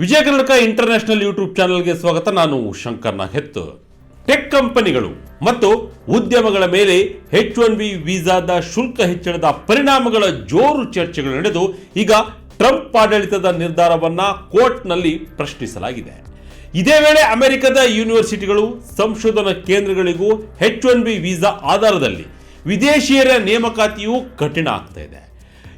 ವಿಜಯ Karnataka international YouTube ಚಾನಲ್ಗೆ ಸ್ವಾಗತ. ನಾನು ಶಂಕರ್ನ ಹೆತ್ತು. ಟೆಕ್ ಕಂಪನಿಗಳು ಮತ್ತು ಉದ್ಯಮಗಳ ಮೇಲೆ ಹೆಚ್ ಒನ್ ಬಿ ವೀಸಾದ ಶುಲ್ಕ ಹೆಚ್ಚಳದ ಪರಿಣಾಮಗಳ ಜೋರು ಚರ್ಚೆಗಳು ನಡೆದು ಈಗ ಟ್ರಂಪ್ ಆಡಳಿತದ ನಿರ್ಧಾರವನ್ನ ಕೋರ್ಟ್ನಲ್ಲಿ ಪ್ರಶ್ನಿಸಲಾಗಿದೆ. ಇದೇ ವೇಳೆ ಅಮೆರಿಕದ ಯೂನಿವರ್ಸಿಟಿಗಳು, ಸಂಶೋಧನಾ ಕೇಂದ್ರಗಳಿಗೂ ಹೆಚ್ ಒನ್ ಬಿ ವೀಸಾ ಆಧಾರದಲ್ಲಿ ವಿದೇಶಿಯರ ನೇಮಕಾತಿಯೂ ಕಠಿಣ ಆಗ್ತಾ ಇದೆ.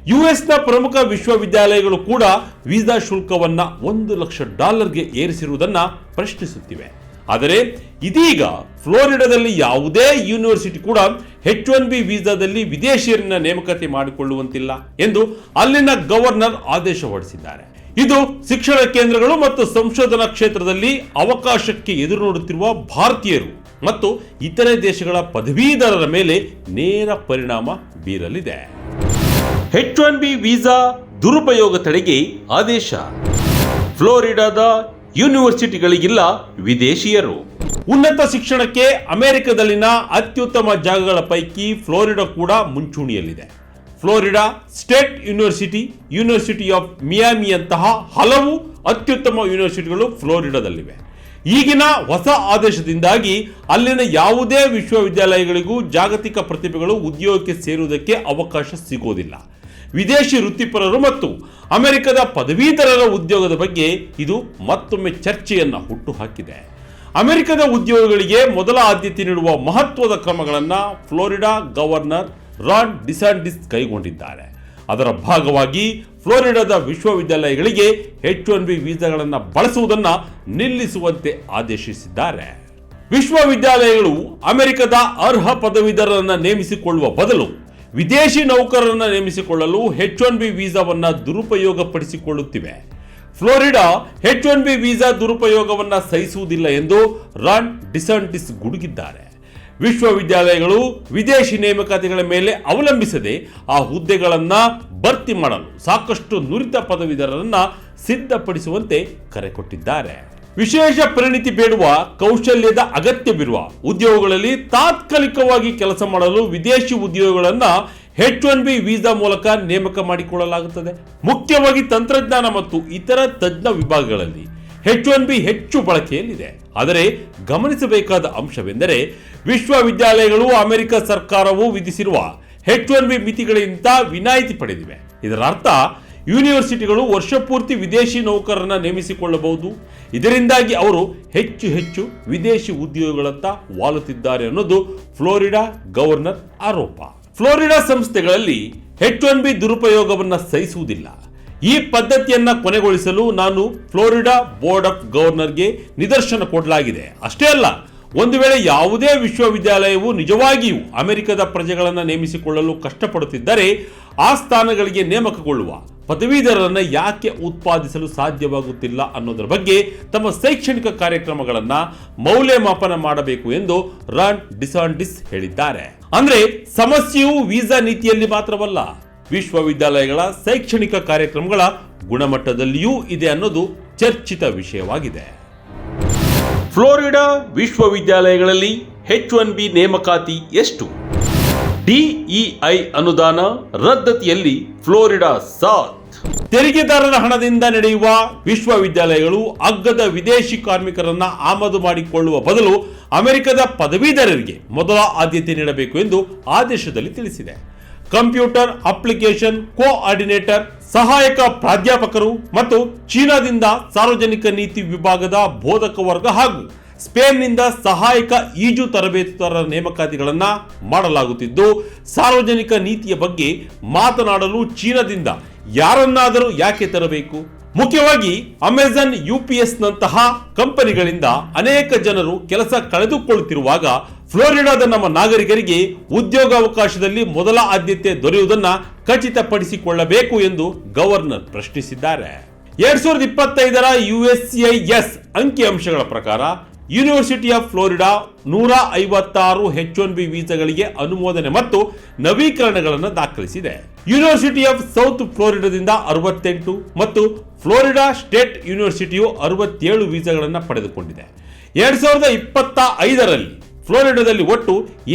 ಯುಎಸ್ನ ಪ್ರಮುಖ ವಿಶ್ವವಿದ್ಯಾಲಯಗಳು ಕೂಡ ವೀಸಾ ಶುಲ್ಕವನ್ನ ಒಂದು ಲಕ್ಷ ಡಾಲರ್ಗೆ ಏರಿಸಿರುವುದನ್ನು ಪ್ರಶ್ನಿಸುತ್ತಿವೆ. ಆದರೆ ಇದೀಗ ಫ್ಲೋರಿಡಾದಲ್ಲಿ ಯಾವುದೇ ಯೂನಿವರ್ಸಿಟಿ ಕೂಡ ಹೆಚ್ ಒನ್ ಬಿ ವೀಸಾದಲ್ಲಿ ವಿದೇಶಿಯರನ್ನ ನೇಮಕತೆ ಮಾಡಿಕೊಳ್ಳುವಂತಿಲ್ಲ ಎಂದು ಅಲ್ಲಿನ ಗವರ್ನರ್ ಆದೇಶ ಹೊರಡಿಸಿದ್ದಾರೆ. ಇದು ಶಿಕ್ಷಣ ಕೇಂದ್ರಗಳು ಮತ್ತು ಸಂಶೋಧನಾ ಕ್ಷೇತ್ರದಲ್ಲಿ ಅವಕಾಶಕ್ಕೆ ಎದುರು ನೋಡುತ್ತಿರುವ ಭಾರತೀಯರು ಮತ್ತು ಇತರೆ ದೇಶಗಳ ಪದವೀಧರರ ಮೇಲೆ ನೇರ ಪರಿಣಾಮ ಬೀರಲಿದೆ. ಎಚ್ ಒನ್ ಬಿ ವೀಸಾ ದುರುಪಯೋಗ ತಡೆಗೆ ಆದೇಶ. ಫ್ಲೋರಿಡಾದ ಯೂನಿವರ್ಸಿಟಿಗಳಿಗಿಲ್ಲ ವಿದೇಶಿಯರು. ಉನ್ನತ ಶಿಕ್ಷಣಕ್ಕೆ ಅಮೆರಿಕದಲ್ಲಿನ ಅತ್ಯುತ್ತಮ ಜಾಗಗಳ ಪೈಕಿ ಫ್ಲೋರಿಡಾ ಕೂಡ ಮುಂಚೂಣಿಯಲ್ಲಿದೆ. Florida state university university of ಮಿಯಾಮಿಯಂತಹ ಹಲವು ಅತ್ಯುತ್ತಮ ಯೂನಿವರ್ಸಿಟಿಗಳು ಫ್ಲೋರಿಡಾದಲ್ಲಿವೆ. ಈಗಿನ ಹೊಸ ಆದೇಶದಿಂದಾಗಿ ಅಲ್ಲಿನ ಯಾವುದೇ ವಿಶ್ವವಿದ್ಯಾಲಯಗಳಿಗೂ ಜಾಗತಿಕ ಪ್ರತಿಭೆಗಳು ಉದ್ಯೋಗಕ್ಕೆ ಸೇರುವುದಕ್ಕೆ ಅವಕಾಶ ಸಿಗೋದಿಲ್ಲ. ವಿದೇಶಿ ವೃತ್ತಿಪರರು ಮತ್ತು ಅಮೆರಿಕದ ಪದವೀಧರರ ಉದ್ಯೋಗದ ಬಗ್ಗೆ ಇದು ಮತ್ತೊಮ್ಮೆ ಚರ್ಚೆಯನ್ನು ಹುಟ್ಟುಹಾಕಿದೆ. ಅಮೆರಿಕದ ಉದ್ಯೋಗಗಳಿಗೆ ಮೊದಲ ಆದ್ಯತೆ ನೀಡುವ ಮಹತ್ವದ ಕ್ರಮಗಳನ್ನು ಫ್ಲೋರಿಡಾ ಗವರ್ನರ್ ರಾನ್ ಡಿಸಾಂಡಿಸ್ ಕೈಗೊಂಡಿದ್ದಾರೆ. ಅದರ ಭಾಗವಾಗಿ ಫ್ಲೋರಿಡಾದ ವಿಶ್ವವಿದ್ಯಾಲಯಗಳಿಗೆ ಹೆಚ್ ಒನ್ ಬಿ ವೀಸಾಗಳನ್ನು ಬಳಸುವುದನ್ನು ನಿಲ್ಲಿಸುವಂತೆ ಆದೇಶಿಸಿದ್ದಾರೆ. ವಿಶ್ವವಿದ್ಯಾಲಯಗಳು ಅಮೆರಿಕದ ಅರ್ಹ ಪದವೀಧರರನ್ನು ನೇಮಿಸಿಕೊಳ್ಳುವ ಬದಲು ವಿದೇಶಿ ನೌಕರರನ್ನು ನೇಮಿಸಿಕೊಳ್ಳಲು ಹೆಚ್ ಒನ್ ಬಿ ವೀಸಾವನ್ನು ದುರುಪಯೋಗಪಡಿಸಿಕೊಳ್ಳುತ್ತಿವೆ. Florida H one B visa ದುರುಪಯೋಗವನ್ನು ಸಹಿಸುವುದಿಲ್ಲ ಎಂದು ರಾನ್ ಡಿಸಂಟಿಸ್ ಗುಡುಗಿದ್ದಾರೆ. ವಿಶ್ವವಿದ್ಯಾಲಯಗಳು ವಿದೇಶಿ ನೇಮಕಾತಿಗಳ ಮೇಲೆ ಅವಲಂಬಿಸದೆ ಆ ಹುದ್ದೆಗಳನ್ನು ಭರ್ತಿ ಮಾಡಲು ಸಾಕಷ್ಟು ನುರಿತ ಪದವೀಧರರನ್ನು ಸಿದ್ಧಪಡಿಸುವಂತೆ ಕರೆ ಕೊಟ್ಟಿದ್ದಾರೆ. ವಿಶೇಷ ಪರಿಣಿತಿ ಬೇಡುವ ಕೌಶಲ್ಯದ ಅಗತ್ಯವಿರುವ ಉದ್ಯೋಗಗಳಲ್ಲಿ ತಾತ್ಕಾಲಿಕವಾಗಿ ಕೆಲಸ ಮಾಡಲು ವಿದೇಶಿ ಉದ್ಯೋಗಗಳನ್ನು ಹೆಚ್ ಒನ್ ಬಿ ವೀಸಾ ಮೂಲಕ ನೇಮಕ ಮಾಡಿಕೊಳ್ಳಲಾಗುತ್ತದೆ. ಮುಖ್ಯವಾಗಿ ತಂತ್ರಜ್ಞಾನ ಮತ್ತು ಇತರ ತಜ್ಞ ವಿಭಾಗಗಳಲ್ಲಿ ಹೆಚ್ ಒನ್ ಬಿ ಹೆಚ್ಚು ಬಳಕೆಯಲ್ಲಿದೆ. ಆದರೆ ಗಮನಿಸಬೇಕಾದ ಅಂಶವೆಂದರೆ ವಿಶ್ವವಿದ್ಯಾಲಯಗಳು ಅಮೆರಿಕ ಸರ್ಕಾರವು ವಿಧಿಸಿರುವ ಹೆಚ್ ಒನ್ ಬಿ ಮಿತಿಗಳಿಗಿಂತ ವಿನಾಯಿತಿ ಪಡೆದಿವೆ. ಇದರ ಅರ್ಥ ಯೂನಿವರ್ಸಿಟಿಗಳು ವರ್ಷಪೂರ್ತಿ ವಿದೇಶಿ ನೌಕರರನ್ನು ನೇಮಿಸಿಕೊಳ್ಳಬಹುದು. ಇದರಿಂದಾಗಿ ಅವರು ಹೆಚ್ಚು ಹೆಚ್ಚು ವಿದೇಶಿ ಉದ್ಯೋಗಗಳತ್ತ ವಾಲುತ್ತಿದ್ದಾರೆ ಅನ್ನೋದು ಫ್ಲೋರಿಡಾ ಗವರ್ನರ್ ಆರೋಪ. ಫ್ಲೋರಿಡಾ ಸಂಸ್ಥೆಗಳಲ್ಲಿ ಹೆಚ್ ಒನ್ ಬಿ ದುರುಪಯೋಗವನ್ನು ಸಹಿಸುವುದಿಲ್ಲ. ಈ ಪದ್ಧತಿಯನ್ನ ಕೊನೆಗೊಳಿಸಲು ನಾನು ಫ್ಲೋರಿಡಾ ಬೋರ್ಡ್ ಆಫ್ ಗವರ್ನರ್ಗೆ ನಿದರ್ಶನ ಕೊಡಲಾಗಿದೆ. ಅಷ್ಟೇ ಅಲ್ಲ ಒಂದು ವೇಳೆ ಯಾವುದೇ ವಿಶ್ವವಿದ್ಯಾಲಯವು ನಿಜವಾಗಿಯೂ ಅಮೆರಿಕದ ಪ್ರಜೆಗಳನ್ನು ನೇಮಿಸಿಕೊಳ್ಳಲು ಕಷ್ಟಪಡುತ್ತಿದ್ದರೆ ಆ ಸ್ಥಾನಗಳಿಗೆ ನೇಮಕಗೊಳ್ಳುವ ಪದವೀಧರರನ್ನು ಯಾಕೆ ಉತ್ಪಾದಿಸಲು ಸಾಧ್ಯವಾಗುತ್ತಿಲ್ಲ ಅನ್ನೋದರ ಬಗ್ಗೆ ತಮ್ಮ ಶೈಕ್ಷಣಿಕ ಕಾರ್ಯಕ್ರಮಗಳನ್ನು ಮೌಲ್ಯಮಾಪನ ಮಾಡಬೇಕು ಎಂದು ರಾನ್ ಡಿಸಾಂಡಿಸ್ ಹೇಳಿದ್ದಾರೆ. ಅಂದರೆ ಸಮಸ್ಯೆಯು ವೀಸಾ ನೀತಿಯಲ್ಲಿ ಮಾತ್ರವಲ್ಲ, ವಿಶ್ವವಿದ್ಯಾಲಯಗಳ ಶೈಕ್ಷಣಿಕ ಕಾರ್ಯಕ್ರಮಗಳ ಗುಣಮಟ್ಟದಲ್ಲಿಯೂ ಇದೆ ಅನ್ನೋದು ಚರ್ಚಿತ ವಿಷಯವಾಗಿದೆ. ಫ್ಲೋರಿಡಾ ವಿಶ್ವವಿದ್ಯಾಲಯಗಳಲ್ಲಿ ಹೆಚ್ ಒನ್ ಬಿ ನೇಮಕಾತಿ ಎಷ್ಟು? ಡಿಇಐ ಅನುದಾನ ರದ್ದತಿಯಲ್ಲಿ ಫ್ಲೋರಿಡಾ ಸಾತ್ ತೆರಿಗೆದಾರರ ಹಣದಿಂದ ನಡೆಯುವ ವಿಶ್ವವಿದ್ಯಾಲಯಗಳು ಅಗ್ಗದ ವಿದೇಶಿ ಕಾರ್ಮಿಕರನ್ನ ಆಮದು ಮಾಡಿಕೊಳ್ಳುವ ಬದಲು ಅಮೆರಿಕದ ಪದವೀಧರರಿಗೆ ಮೊದಲ ಆದ್ಯತೆ ನೀಡಬೇಕು ಎಂದು ಆದೇಶದಲ್ಲಿ ತಿಳಿಸಿದೆ. ಕಂಪ್ಯೂಟರ್ ಅಪ್ಲಿಕೇಶನ್ ಕೋಆರ್ಡಿನೇಟರ್, ಸಹಾಯಕ ಪ್ರಾಧ್ಯಾಪಕರು ಮತ್ತು ಚೀನಾದಿಂದ ಸಾರ್ವಜನಿಕ ನೀತಿ ವಿಭಾಗದ ಬೋಧಕ ವರ್ಗ ಹಾಗೂ ಸ್ಪೇನ್ನಿಂದ ಸಹಾಯಕ ಈಜು ತರಬೇತುದಾರರ ನೇಮಕಾತಿಗಳನ್ನು ಮಾಡಲಾಗುತ್ತಿದ್ದು, ಸಾರ್ವಜನಿಕ ನೀತಿಯ ಬಗ್ಗೆ ಮಾತನಾಡಲು ಚೀನಾದಿಂದ ಯಾರನ್ನಾದರೂ ಯಾಕೆ ತರಬೇಕು? ಮುಖ್ಯವಾಗಿ ಅಮೆಜಾನ್ ಯು ಪಿ ನಂತಹ ಕಂಪನಿಗಳಿಂದ ಅನೇಕ ಜನರು ಕೆಲಸ ಕಳೆದುಕೊಳ್ಳುತ್ತಿರುವಾಗ ಫ್ಲೋರಿಡಾದ ನಮ್ಮ ನಾಗರಿಕರಿಗೆ ಉದ್ಯೋಗಾವಕಾಶದಲ್ಲಿ ಮೊದಲ ಆದ್ಯತೆ ದೊರೆಯುವುದನ್ನು ಖಚಿತಪಡಿಸಿಕೊಳ್ಳಬೇಕು ಎಂದು ಗವರ್ನರ್ ಪ್ರಶ್ನಿಸಿದ್ದಾರೆ. ಎರಡ್ ಸಾವಿರದ ಇಪ್ಪತ್ತೈದರ ಯುಎಸ್ಸಿಐಎಸ್ ಅಂಕಿಅಂಶಗಳ ಪ್ರಕಾರ ಯೂನಿವರ್ಸಿಟಿ ಆಫ್ ಫ್ಲೋರಿಡಾ ನೂರ ಐವತ್ತಾರು ಹೆಚ್ ಒನ್ ಬಿ ವೀಸಾಗಳಿಗೆ ಅನುಮೋದನೆ ಮತ್ತು ನವೀಕರಣಗಳನ್ನು ದಾಖಲಿಸಿದೆ. ಯೂನಿವರ್ಸಿಟಿ ಆಫ್ ಸೌತ್ ಫ್ಲೋರಿಡಾದಿಂದ ಅರವತ್ತೆಂಟು ಮತ್ತು ಫ್ಲೋರಿಡಾ ಸ್ಟೇಟ್ ಯೂನಿವರ್ಸಿಟಿಯು ಅರವತ್ತೇಳು ವೀಸಾಗಳನ್ನು ಪಡೆದುಕೊಂಡಿದೆ. ಎರಡ್ ಸಾವಿರದ ಇಪ್ಪತ್ತ ಐದರಲ್ಲಿ ಫ್ಲೋರಿಡಾದಲ್ಲಿ ಒಟ್ಟು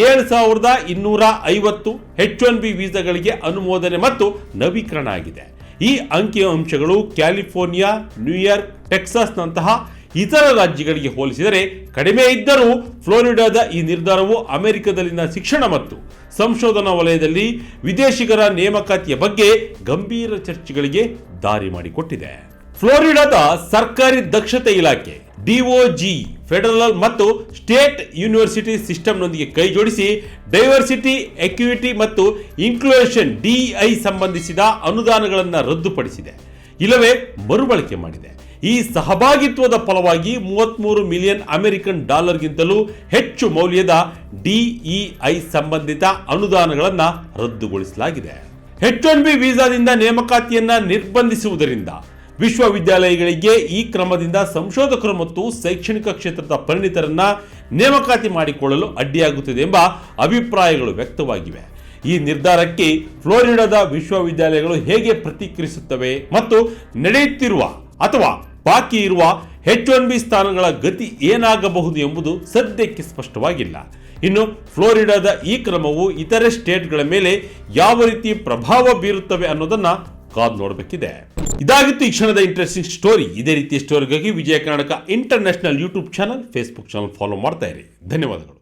ಏಳು ಸಾವಿರದ ಇನ್ನೂರ ಐವತ್ತು ಹೆಚ್ ಒನ್ ಬಿ ವೀಸಾಗಳಿಗೆ ಅನುಮೋದನೆ ಮತ್ತು ನವೀಕರಣ ಆಗಿದೆ. ಈ ಅಂಕಿಅಂಶಗಳು ಕ್ಯಾಲಿಫೋರ್ನಿಯಾ, ನ್ಯೂಯಾರ್ಕ್, ಟೆಕ್ಸಾಸ್ನಂತಹ ಇತರ ರಾಜ್ಯಗಳಿಗೆ ಹೋಲಿಸಿದರೆ ಕಡಿಮೆ ಇದ್ದರೂ ಫ್ಲೋರಿಡಾದ ಈ ನಿರ್ಧಾರವು ಅಮೆರಿಕದಲ್ಲಿನ ಶಿಕ್ಷಣ ಮತ್ತು ಸಂಶೋಧನಾ ವಲಯದಲ್ಲಿ ವಿದೇಶಿಗರ ನೇಮಕಾತಿಯ ಬಗ್ಗೆ ಗಂಭೀರ ಚರ್ಚೆಗಳಿಗೆ ದಾರಿ ಮಾಡಿಕೊಟ್ಟಿದೆ. ಫ್ಲೋರಿಡಾದ ಸರ್ಕಾರಿ ದಕ್ಷತೆ ಇಲಾಖೆ ಡಿಒಜಿ ಫೆಡರಲ್ ಮತ್ತು ಸ್ಟೇಟ್ ಯೂನಿವರ್ಸಿಟಿ ಸಿಸ್ಟಮ್ನೊಂದಿಗೆ ಕೈಜೋಡಿಸಿ ಡೈವರ್ಸಿಟಿ, ಎಕ್ವಿಟಿ ಮತ್ತು ಇನ್ಕ್ಲೂಷನ್ ಡಿಐ ಸಂಬಂಧಿಸಿದ ಅನುದಾನಗಳನ್ನು ರದ್ದುಪಡಿಸಿದೆ. ಇಲ್ಲವೇ ಮರುಬಳಕೆ ಮಾಡಿದೆ. ಈ ಸಹಭಾಗಿತ್ವದ ಫಲವಾಗಿ ಮೂವತ್ಮೂರು ಮಿಲಿಯನ್ ಅಮೆರಿಕನ್ ಡಾಲರ್ಗಿಂತಲೂ ಹೆಚ್ಚು ಮೌಲ್ಯದ ಡಿಇಐ ಸಂಬಂಧಿತ ಅನುದಾನಗಳನ್ನು ರದ್ದುಗೊಳಿಸಲಾಗಿದೆ. ಹೆಚ್ ಒನ್ ಬಿ ವೀಸಾದಿಂದ ನೇಮಕಾತಿಯನ್ನು ನಿರ್ಬಂಧಿಸುವುದರಿಂದ ವಿಶ್ವವಿದ್ಯಾಲಯಗಳಿಗೆ ಈ ಕ್ರಮದಿಂದ ಸಂಶೋಧಕರು ಮತ್ತು ಶೈಕ್ಷಣಿಕ ಕ್ಷೇತ್ರದ ಪರಿಣಿತರನ್ನ ನೇಮಕಾತಿ ಮಾಡಿಕೊಳ್ಳಲು ಅಡ್ಡಿಯಾಗುತ್ತದೆ ಎಂಬ ಅಭಿಪ್ರಾಯಗಳು ವ್ಯಕ್ತವಾಗಿವೆ. ಈ ನಿರ್ಧಾರಕ್ಕೆ ಫ್ಲೋರಿಡಾದ ವಿಶ್ವವಿದ್ಯಾಲಯಗಳು ಹೇಗೆ ಪ್ರತಿಕ್ರಿಯಿಸುತ್ತವೆ ಮತ್ತು ನಡೆಯುತ್ತಿರುವ ಅಥವಾ ಬಾಕಿ ಇರುವ ಹೆಚ್ ಒನ್ ಬಿ ಸ್ಥಾನಗಳ ಗತಿ ಏನಾಗಬಹುದು ಎಂಬುದು ಸದ್ಯಕ್ಕೆ ಸ್ಪಷ್ಟವಾಗಿಲ್ಲ. ಇನ್ನು ಫ್ಲೋರಿಡಾದ ಈ ಕ್ರಮವು ಇತರೆ ಸ್ಟೇಟ್ಗಳ ಮೇಲೆ ಯಾವ ರೀತಿ ಪ್ರಭಾವ ಬೀರುತ್ತವೆ ಅನ್ನೋದನ್ನ ಕಾದು ನೋಡಬೇಕಿದೆ. ಇದಾಗಿತ್ತು ಈ ಕ್ಷಣದ ಇಂಟ್ರೆಸ್ಟಿಂಗ್ ಸ್ಟೋರಿ ಇದೇ ರೀತಿಯ ಸ್ಟೋರಿಗಾಗಿ Vijaya Karnataka international YouTube channel Facebook channel follow ಮಾಡ್ತಾ ಇರಿ. ಧನ್ಯವಾದಗಳು.